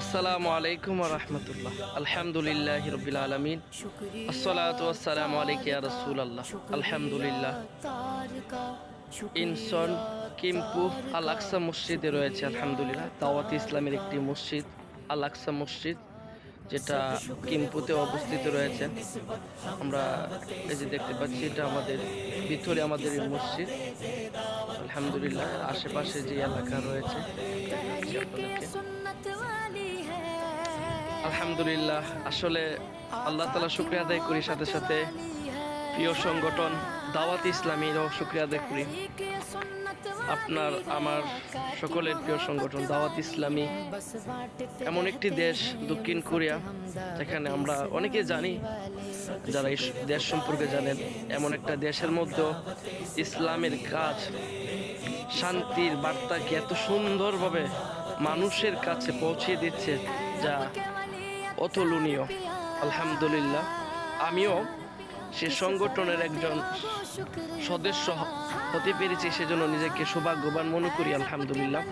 আসসালামু আলাইকুম রহমতুল্লাহ। আলহামদুলিল্লাহ রবিল আলমিন। আসসালাতু আসসালামু আলাইকা ইয়া রাসূলুল্লাহ। আলহামদুলিল্লাহ। ইনসন কিমপু আল আকসা মসজিদে রয়েছে, আলহামদুলিল্লাহ। দাওয়াত ইসলামের একটি মসজিদ আল আকসা মসজিদ, যেটা কিম্পুতে অবস্থিত রয়েছে। আমরা এই যে দেখতে পাচ্ছি, এটা আমাদের ভিতরে আমাদের এই মসজিদ। আলহামদুলিল্লাহ আশেপাশে যে এলাকা রয়েছে আলহামদুলিল্লাহ আসলে আল্লাহ তালা শুক্রিয়া আদায় করি সাথে সাথে। প্রিয় সংগঠন, দাওয়াত ইসলামীরও শুক্রিয়া আদায় করি। আপনার, আমার সকলের প্রিয় সংগঠন, দাওয়াত ইসলামী, এমন একটি দেশ, দক্ষিণ কোরিয়া, যেখানে আমরা অনেকে জানি, যারা এই দেশ সম্পর্কে জানেন, এমন একটা দেশের মধ্যে ইসলামের কাজ, শান্তির বার্তাকে এত সুন্দরভাবে মানুষের কাছে পৌঁছে দিচ্ছে, যা অতুলনীয়। আলহামদুলিল্লাহ। আমিও সে সংগঠনের একজন সদস্য হতে পেরেছি, সেজন্য নিজেকে সৌভাগ্যবান মনে করি, আলহামদুলিল্লাহ।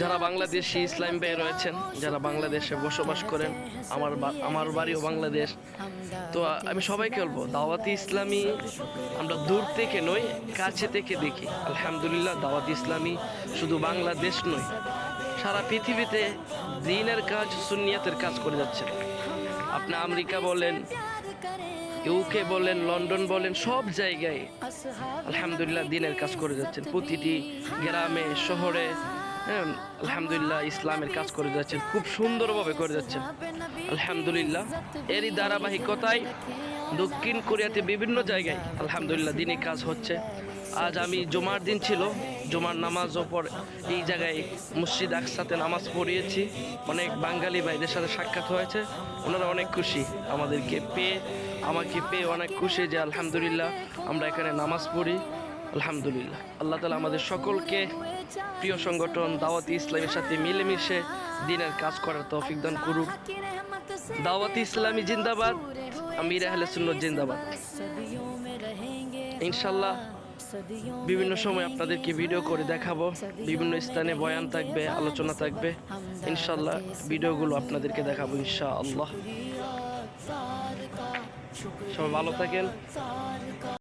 যারা বাংলাদেশি ইসলাম ভাই রয়েছেন, যারা বাংলাদেশে বসবাস করেন, আমার আমার বাড়িও বাংলাদেশ, তো আমি সবাইকে বলব, দাওয়াতি ইসলামী আমরা দূর থেকে নই, কাছে থেকে দেখি। আলহামদুলিল্লাহ, দাওয়াতি ইসলামী শুধু বাংলাদেশ নয়, সারা পৃথিবীতে দিনের কাজ সুনিয়াতের কাজ করে যাচ্ছে। আপনি আমেরিকা বলেন ইউকে বলেন লন্ডন বলেন সব জায়গায় আলহামদুলিল্লাহ দিনের কাজ করে যাচ্ছেন। প্রতিটি গ্রামে শহরে হ্যাঁ, আলহামদুলিল্লাহ ইসলামের কাজ করে যাচ্ছেন খুব সুন্দরভাবে করে যাচ্ছেন। আলহামদুলিল্লাহ এরই ধারাবাহিকতায় দক্ষিণ কোরিয়াতে বিভিন্ন জায়গায় আলহামদুলিল্লাহ দিনে কাজ হচ্ছে। আজ আমি জুমার দিন ছিল। জুমার নামাজ ওপর এই জায়গায় মসজিদ একসাথে নামাজ পড়িয়েছি। অনেক বাঙালি ভাইদের সাথে সাক্ষাৎ হয়েছে। ওনারা অনেক খুশি আমাদেরকে পেয়ে, আমাকে পেয়ে অনেক খুশি যে আলহামদুলিল্লাহ আমরা এখানে নামাজ পড়ি। আলহামদুলিল্লাহ। আল্লাহ তালা আমাদের সকলকে প্রিয় সংগঠন দাওয়াতি ইসলামের সাথে মিলেমিশে দিনের কাজ করার তৌফিক দান করুক। দাওয়াতি ইসলামী জিন্দাবাদ, আমির আহলে সুন্নত জিন্দাবাদ। ইনশাল্লাহ বিভিন্ন সময় আপনাদেরকে ভিডিও করে দেখাবো। বিভিন্ন স্থানে বয়ান থাকবে, আলোচনা থাকবে। ইনশাল্লাহ ভিডিওগুলো আপনাদেরকে দেখাবো ইনশাআল্লাহ। সবাই ভালো থাকেন।